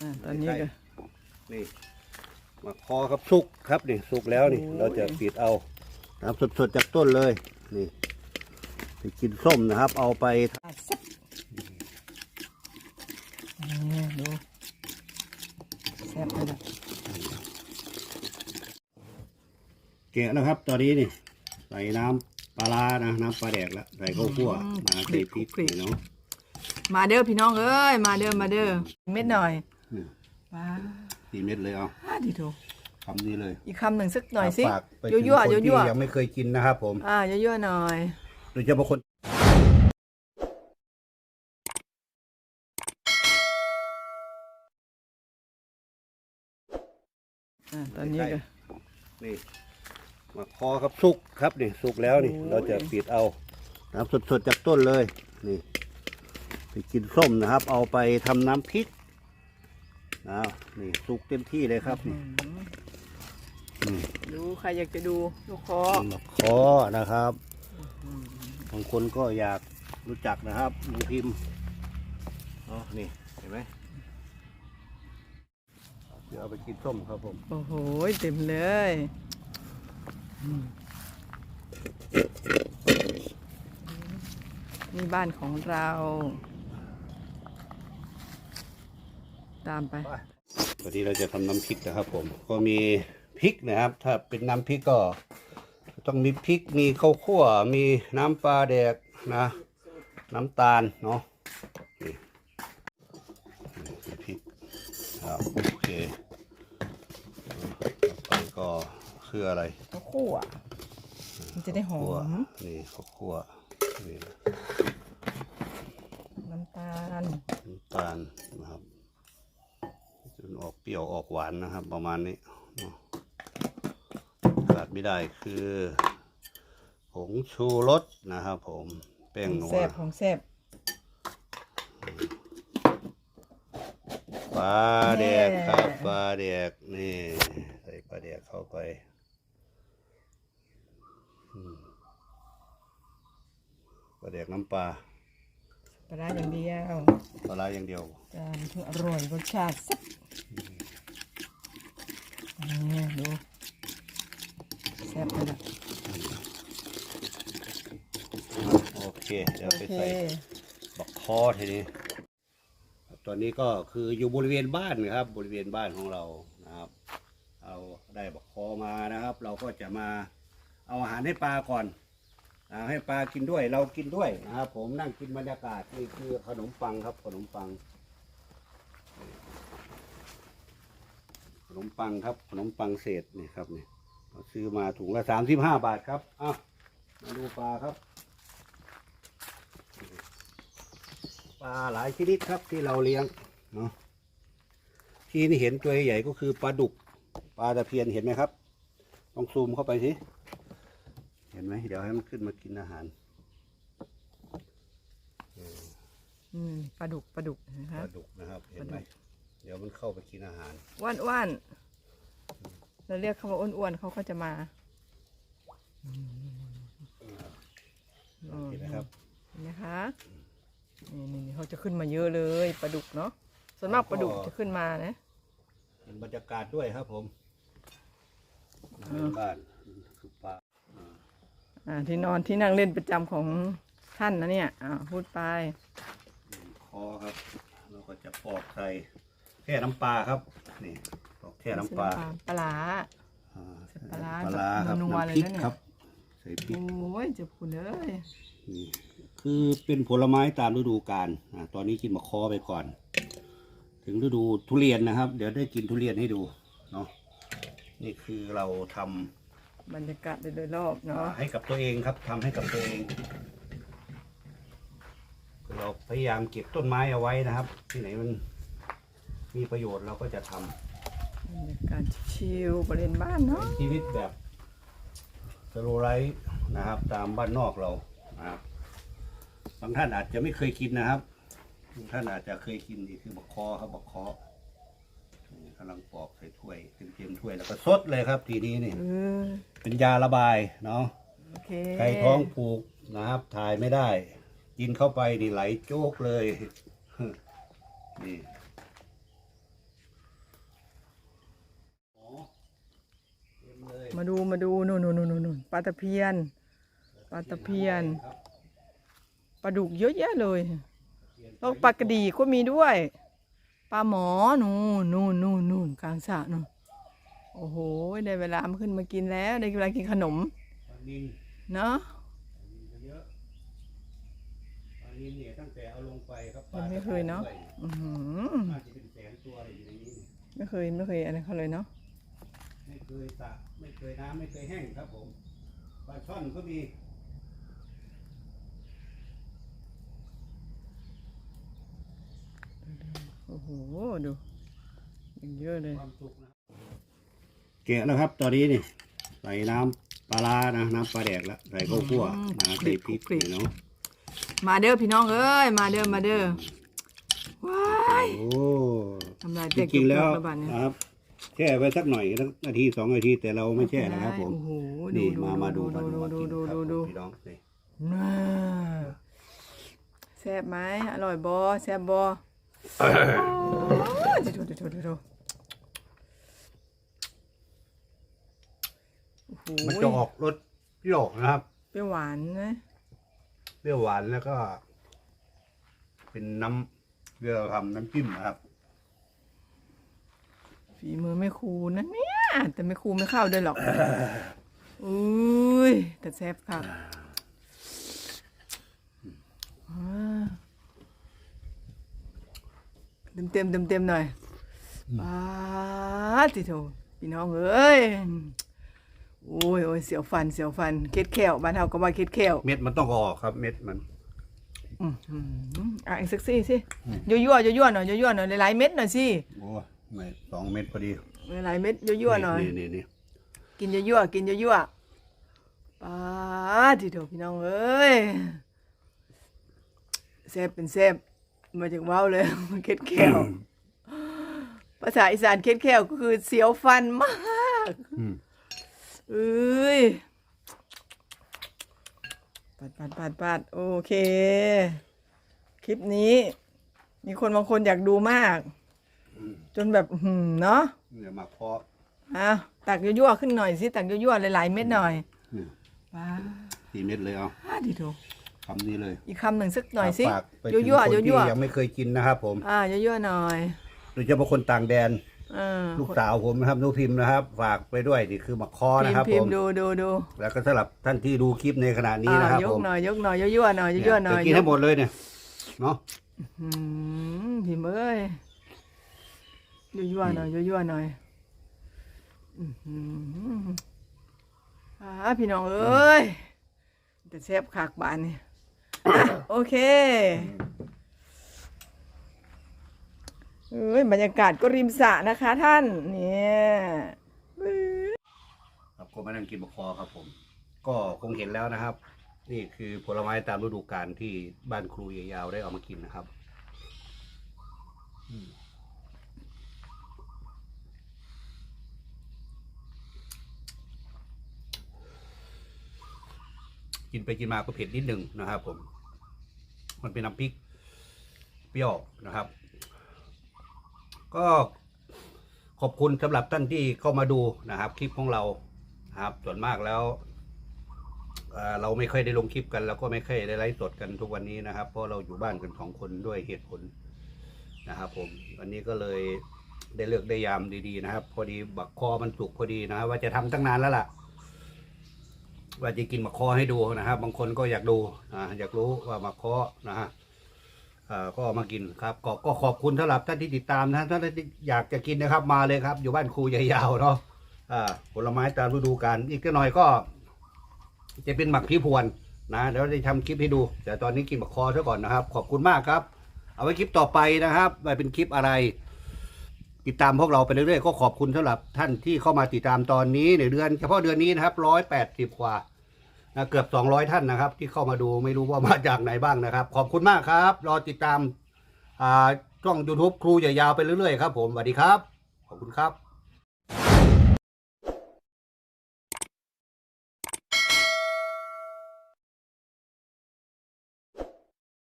อ่าตอนนี้ก็ นี่มาคอครับสุกครับนี่สุกแล้วนี่ โอ้ย เราจะปิดเอาน้ำสดๆจากต้นเลยนี่ไปกินส้มนะครับ เอาไปอะสับนี่ดูแซ่บเลยนะแกะแล้วครับ ตอนนี้นี่ใส่น้ำปลาร้านะน้ำปลาแดกแล้วใส่ข้าวคั่วมาใส่พริกนี่เนาะมาเด้อพี่น้องเอ้ย มาเด้อมาเด้อเม็ดหน่อยอืม ว้าสี่เม็ดเลยเอาวดีโถคำนี้เลยอีกคำหนึ่งสักหน่อยสิฝากไปยั่ถึวงยั่วคนยั่วที่ยั่วยังไม่เคยกินนะครับผม อ่ายั่วยั่วหน่อยโดยเฉพาะคนอ่าตอนนี้ก็นี่มาคอครับสุกครับนี่สุกแล้วนี่โอ้ยเราจะปิดเอาน้ำสดๆจากต้นเลย นี่ ไปกินส้มนะครับ เอาไปทำน้ำพริก นะนี่สุกเต็มที่เลยครับนี่อืมดูใครอยากจะดูลูกคอมาคอนะครับบางคนก็อยากรู้จักนะครับลุงพิมพ์อ๋อนี่เห็นไหมเดี๋ยวเอาไปกินส้มครับผมโอ้โหเต็มเลยอืมนี่บ้านของเรา ตามไปวันนี้เราจะทำน้ำพริกนะครับ ผม ก็มีพริกนะครับ ถ้าเป็นน้ำพริกก็ ต้องมีพริกมีข้าวคั่วมีน้ำปลาแดกนะ น้ำตาลเนาะนี่นี่คือพริกครับโอเคต่อไปก็คืออะไรข้าวคั่วมันจะได้หอคั่วมนี่ข้าวคั่วนี่นะน้ำตาลน้ำตาลนะครับ จนออกเปรี้ยวออกหวานนะครับ ประมาณนี้เนาะขาดไม่ได้คือผงชูรสนะครับผมแป้งนัวแซ่บของแซ่บปลาแดกแน่ครับปลาแดกนี่ใส่ปลาแดกเข้าไปอืมปลาแดกน้ำปลาปลาร้าอย่างเดียวปลาร้าอย่างเดียวจานถึงอร่อยรสชาติแซ่บนี่ ดูแซ่บเลยนะโอเค เดี๋ยวโอไปเคใส่บักคอทีนี้ตอนนี้ก็คืออยู่บริเวณบ้านนะครับ บริเวณบ้านของเรานะครับ เอาได้บักคอมานะครับ เราก็จะมาเอาอาหารให้ปลาก่อนอาให้ปลากินด้วย เรากินด้วยนะครับ ผมนั่งกินบรรยากาศนี่คือขนมปังครับขนมปัง นมปังครับ ขนมปังเศษนี่ครับนี่เราซื้อมาถุงละสามสิบห้าบาทครับอะมาดูปลาครับ ปลาหลายชนิดครับที่เราเลี้ยงเนาะที่นี่เห็นตัวใหญ่ก็คือปลาดุกปลาตะเพียนเห็นไหมครับลองซูมเข้าไปสิเห็นไหมเดี๋ยวให้มันขึ้นมากินอาหารอืมปลาดุกปลาดุกนะปคะลาดุกนะครับเห็นไหมเดี๋ยวมันเข้าไปกินอาหาร อ้วนอ้วนเราเรียกเขาว่าอ้วนอ้วนเขาก็จะมาเห็นไหมครับเห็นไหมคะนี่นี่นี่เขาจะขึ้นมาเยอะเลยปลาดุกเนาะส่วนมากปลาดุกจะขึ้นมานะเห็นบรรยากาศด้วยครับผมเป็นบ้านคือปลาอ่าที่นอนที่นั่งเล่นประจำของท่านนะเนี่ยอ่าพูดไปคอครับ เราก็จะปอกใส่แค่น้ำปลาครับนี่ปอกแค่น้ำปลาปลาร้าอ่าใส่ปลาร้าปลาร้าครับนัวๆน้ำพริกเลยนะเนี่ยครับใส่พริก โอ้ยเจะพูดเลยนี่คือเป็นผลไม้ตามฤดูกาลอ่าตอนนี้กินมะคอไปก่อน ถึงฤดูทุเรียนนะครับ เดี๋ยวได้กินทุเรียนให้ดูเนาะนี่คือเราทำบรรยากาศโดยรอบเนาะให้กับตัวเองครับทำให้กับตัวเองเราพยายามเก็บต้นไม้เอาไว้นะครับ ที่ไหนมัน มีประโยชน์เราก็จะทำบรรยากาศชิลๆบริเวณบ้านเนาะ ชีวิตแบบสโลไลท์นะครับ ตามบ้านนอกเรานะครับบางท่านอาจจะไม่เคยกินนะครับบางท่านอาจจะเคยกินนี่คือบักคอครับบักคอนี่กำลังปอกใส่ถ้วยเต็มๆถ้วยแล้วก็ซดเลยครับ ทีนี้นี่ เออ เป็นยาระบายเนาะ โอเคใครท้องผูกนะครับถ่ายไม่ได้ กินเข้าไปนี่ไหลโจกเลย นี่ มาดูมาดูนู่นนู่นนู่นนู่นปลาตะเพียนปลาตะเพียนครับปลาดุกเยอะแยะเลยแล้วปลากระดีก็มีด้วยปลาหมอนู่นนู่นนู่นนู่นกลางสระนู่นโอ้โหได้เวลามาขึ้นมากินแล้ว ได้เวลากินขนมปลานิลเนาะปลานิลก็เยอะปลานิลเนี่ยตั้งแต่เอาลงไปครับปลายังไม่เคยเนาะด้วยอื้อหือน่าจะเป็นแสนตัวอยู่ในนี้ไม่เคยไม่เคยอะไรเขาเลยเนาะไม่เคยสระ ไม่เคยน้ำไม่เคยแห้งครับผมปลาช่อนก็มีโอ้โหดูอย่างเยอะเลยความสุขนะแกะแล้วครับ ตอนนี้นี่ใส่น้ำปลาร้านะน้ำปลาแดกแล้วใส่ข้าวคั่วนะใส่พริกนี่เนาะมาเด้อพี่น้องเอ้ยมาเด้อมาเด้อว้ายโอ้ทำลายจเด็กริงๆแล้วระบาดเนี่ยนะครับ แช่ไว้สักหน่อยสักนาทีสองนาทีแต่เราไม่แช่นะครับ ผม โอ้โหนี่ดูมามาดูมาดูดูดูมาดูกินดูครับดูดูพี่น้องนี่น่าแซ่บไหมอร่อยบอแซ่บบอดูดูดูดูดูโอ้โหมันจะออกรสเปรี้ยวนะครับ เปรี้ยวหวานนะเปรี้ยวหวานแล้วก็ เป็นน้ำเรือทำน้ำจิ้มนะครับ ฝีมือไม่ครูนะเนี่ย แต่ไม่ครูไม่เข้าด้วยหรอก อุ้ย แต่แซ่บค่ะเต็มเต็มเต็มเต็มๆหน่อยป้าดติโถพี่น้องเอ้ย โอ้ยโอ้ยเสียวฟัน เสียวฟัน เคล็ดแขวบ้านเฮาก็ว่าเคล็ดแขวเม็ดมันต้องออกครับ เม็ดมัน อืมอืมอะอีกสักซี่สิยั่วๆยั่วๆหน่อยยั่วๆหน่อยหลายๆเม็ดหน่อยสิโอ้ ไม่สองเม็ดพอดีหลายๆเม็ดยั่วๆหน่อยนี่นี่นี่กินยั่วๆกินยั่วๆป้าดทีเดียวพี่น้องเอ้ยแซ่บเป็นแซ่บมาจากเว้าเลยมันเคล็ดแขวภาษาอีสานเคล็ดแขวก็คือเสียวฟันมากอืมเอ้ยปัดปัดปัดปัดโอเค คลิปนี้ มีคนบางคนอยากดูมาก จนแบบอื้อหืมเนาะเดี๋ยวมาเพาะอะตักยั่วๆขึ้นหน่อยสิตักยั่วๆหลายๆเม็ดหน่อยนี่ว้าสี่เม็ดเลยเอาวดีโถคำนี้เลย อีกคำหนึ่งสักหน่อยสิฝากไปถึงยั่วคนๆที่ยั่วยังไม่เคยกินนะครับผมๆอ่ายั่วๆหน่อยโดยเฉพาะคนต่างแดนเออลูกสาวผมนะครับนุพิมพ์นะครับ ฝากไปด้วยนี่คือมะคอพินะมครับพ์พิผมมพ์ดูดูดูแล้วก็สำหรับท่านที่ดูคลิปในขณะนี้อ่านะครับยผกมหน่อยยกหน่อยยั่วๆหน่อยยั่วๆหน่อยเดี๋ยวกินให้หมดเลยเนี่ยเนาะอืมพิมพ์เอ้ย ยั่วๆหน่อยยั่วๆหน่อยอื้อหืออ่าพี่น้องเอ้ยแต่แซ่บขากบานนี่อะโอเคเอ้ยบรรยากาศก็ริมสระนะคะท่านเนี่ยครับผมมานั่งกินมะคอครับผม ก็คงเห็นแล้วนะครับ นี่คือผลไม้ตามฤดูกาลที่บ้านครูยาวๆได้เอามากินนะครับ อืม กินไปกินมาก็เผ็ดนิดหนึ่งนะครับผม มันเป็นน้ำพริกเปรี้ยวนะครับ ก็ขอบคุณสำหรับท่านที่เข้ามาดูนะครับ คลิปของเราครับ ส่วนมากแล้วเราไม่ค่อยได้ลงคลิปกัน แล้วก็ไม่ค่อยได้ไลฟ์สดกันทุกวันนี้นะครับ เพราะเราอยู่บ้านกันสองคนด้วยเหตุผลนะครับผมวันนี้ก็เลยได้เลือกได้ยามดีๆนะครับ พอดีบักคอมันสุกพอดีนะว่าจะทำตั้งนานแล้วล่ะ ว่าจะกินมะคอให้ดูนะครับบางคนก็อยากดูนะอยากรู้ว่ามะคอนะฮะอ่อก็มากินครับก็ก็ขอบคุณสำหรับท่านที่ติดตามนะท่านที่อยากจะกินนะครับมาเลยครับ อยู่บ้านครูใหญ่ยาวเนาะอ่าผลไม้ตามฤดูกาลอีกหน่อยก็ จะเป็นหมักพี่พวนนะเดี๋ยวจะทำคลิปให้ดู แต่ตอนนี้กินบักคอซะก่อนนะครับ ขอบคุณมากครับ เอาไว้คลิปต่อไปนะครับว่าเป็นคลิปอะไร ติดตามพวกเราไปเรื่อยๆ ก็ขอบคุณสำหรับท่านที่เข้ามาติดตามตอนนี้ในเดือน เฉพาะเดือนนี้นะครับร้อยแปดสิบกว่านะเกือบสองร้อยท่านนะครับ ที่เข้ามาดูไม่รู้ว่ามาจากไหนบ้างนะครับ ขอบคุณมากครับรอติดตามอ่าช่อง YouTube ครูใหญ่ยาวไปเรื่อยๆครับผมสวัสดีครับ ขอบคุณครับ